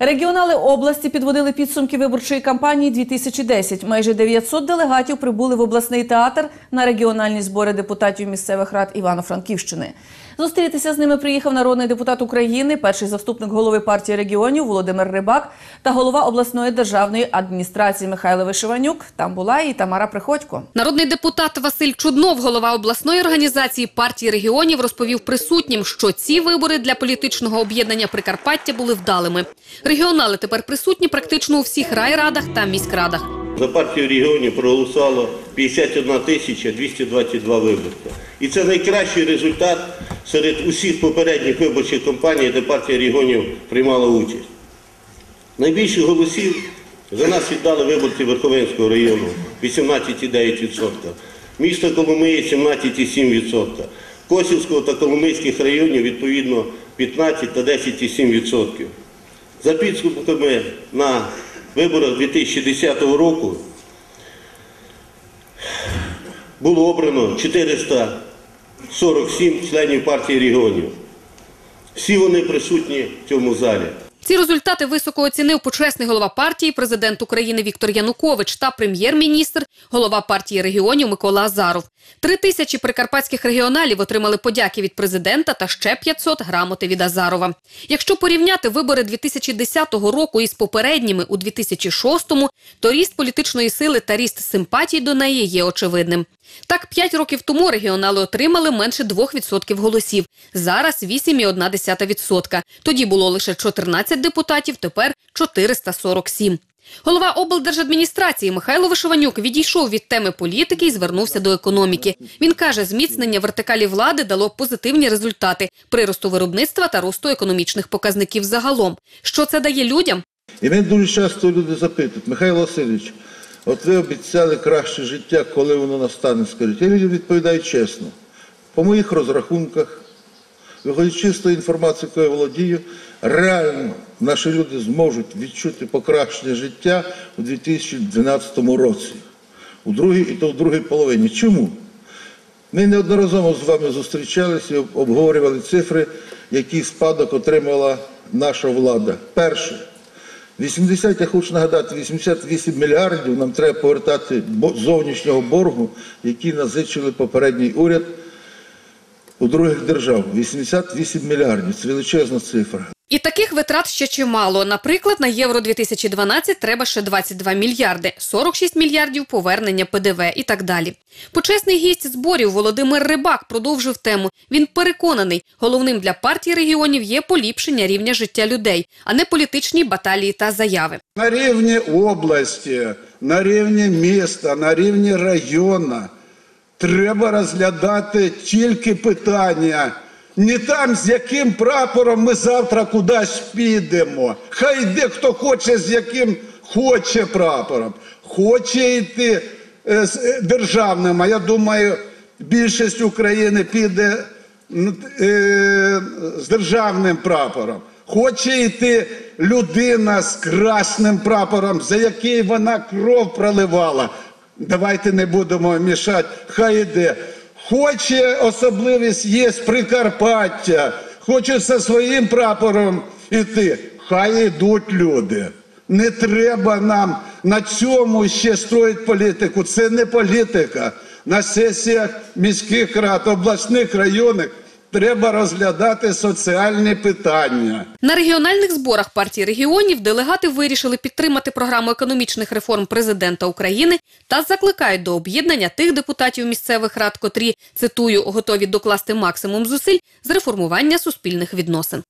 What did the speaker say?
Регіонали області підводили підсумки виборчої кампанії 2010. Майже 900 делегатів прибули в обласний театр на регіональні збори депутатів місцевих рад Івано-Франківщини. Зустрітися з ними приїхав народний депутат України, перший заступник голови партії регіонів Володимир Рибак та голова обласної державної адміністрації Михайло Вишиванюк. Там була і Тамара Приходько. Народний депутат Василь Чуднов, голова обласної організації партії регіонів, розповів присутнім, що ці вибори для політичного об'єднання Прикарпаття були вдалими. Регіонали тепер присутні практично у всіх райрадах та міськрадах. За партію регіонів проголосувало 51 тисяча 222 виборця. І це найкращий результат серед усіх попередніх виборчих кампаній, де партія регіонів приймала участь. Найбільше голосів за нас віддали виборці Верховенського району 18,9%, міста Коломиї 17,7%, Косівського та Коломийських районів відповідно 15 та 10,7%. За підсумками на виборах 2010 року було обрано 447 членів партії регіонів. Всі вони присутні в цьому залі. Ці результати високо оцінив почесний голова партії, президент України Віктор Янукович та прем'єр-міністр, голова партії регіонів Микола Азаров. Три тисячі прикарпатських регіоналів отримали подяки від президента та ще 500 грамоти від Азарова. Якщо порівняти вибори 2010 року із попередніми у 2006-му, то ріст політичної сили та ріст симпатій до неї є очевидним. Так, 5 років тому регіонали отримали менше 2% голосів. Зараз 8,1%. Тоді було лише 14 депутатів, тепер 447. Голова облдержадміністрації Михайло Вишиванюк відійшов від теми політики і звернувся до економіки. Він каже, зміцнення вертикалі влади дало позитивні результати приросту виробництва та росту економічних показників загалом. Що це дає людям? І мене дуже часто люди запитують, Михайло Васильович, от ви обіцяли краще життя, коли воно настане, скажіть. Я відповідаю чесно. По моїх розрахунках, виходячи з тої інформації, якою володію, реально наші люди зможуть відчути покращення життя у 2012 році, у другій і то в другій половині. Чому? Ми неодноразово з вами зустрічалися і обговорювали цифри, які спадок отримала наша влада. Перше. 80, я хочу нагадати, 88 мільярдів нам треба повертати зовнішнього боргу, який назичили попередній уряд у других держав. 88 мільярдів. Це величезна цифра. І таких витрат ще чимало. Наприклад, на Євро 2012 треба ще 22 мільярди, 46 мільярдів повернення ПДВ і так далі. Почесний гість зборів Володимир Рибак продовжив тему. Він переконаний, головним для партії регіонів є поліпшення рівня життя людей, а не політичні баталії та заяви. На рівні області, на рівні міста, на рівні району треба розглядати тільки питання. Не там, з яким прапором ми завтра кудись підемо. Хай йде хто хоче, з яким хоче прапором. Хоче йти е, з е, державним, а я думаю, більшість України піде е, з державним прапором. Хоче йти людина з красним прапором, за який вона кров проливала. Давайте не будемо мішати, хай іде. Хоче особливість є з Прикарпаття, хоче зі своїм прапором іти. Хай йдуть люди. Не треба нам на цьому ще строїти політику. Це не політика. На сесіях міських рад, обласних районних треба розглядати соціальні питання. На регіональних зборах партії регіонів делегати вирішили підтримати програму економічних реформ президента України та закликають до об'єднання тих депутатів місцевих рад, котрі цитую готові докласти максимум зусиль з реформування суспільних відносин.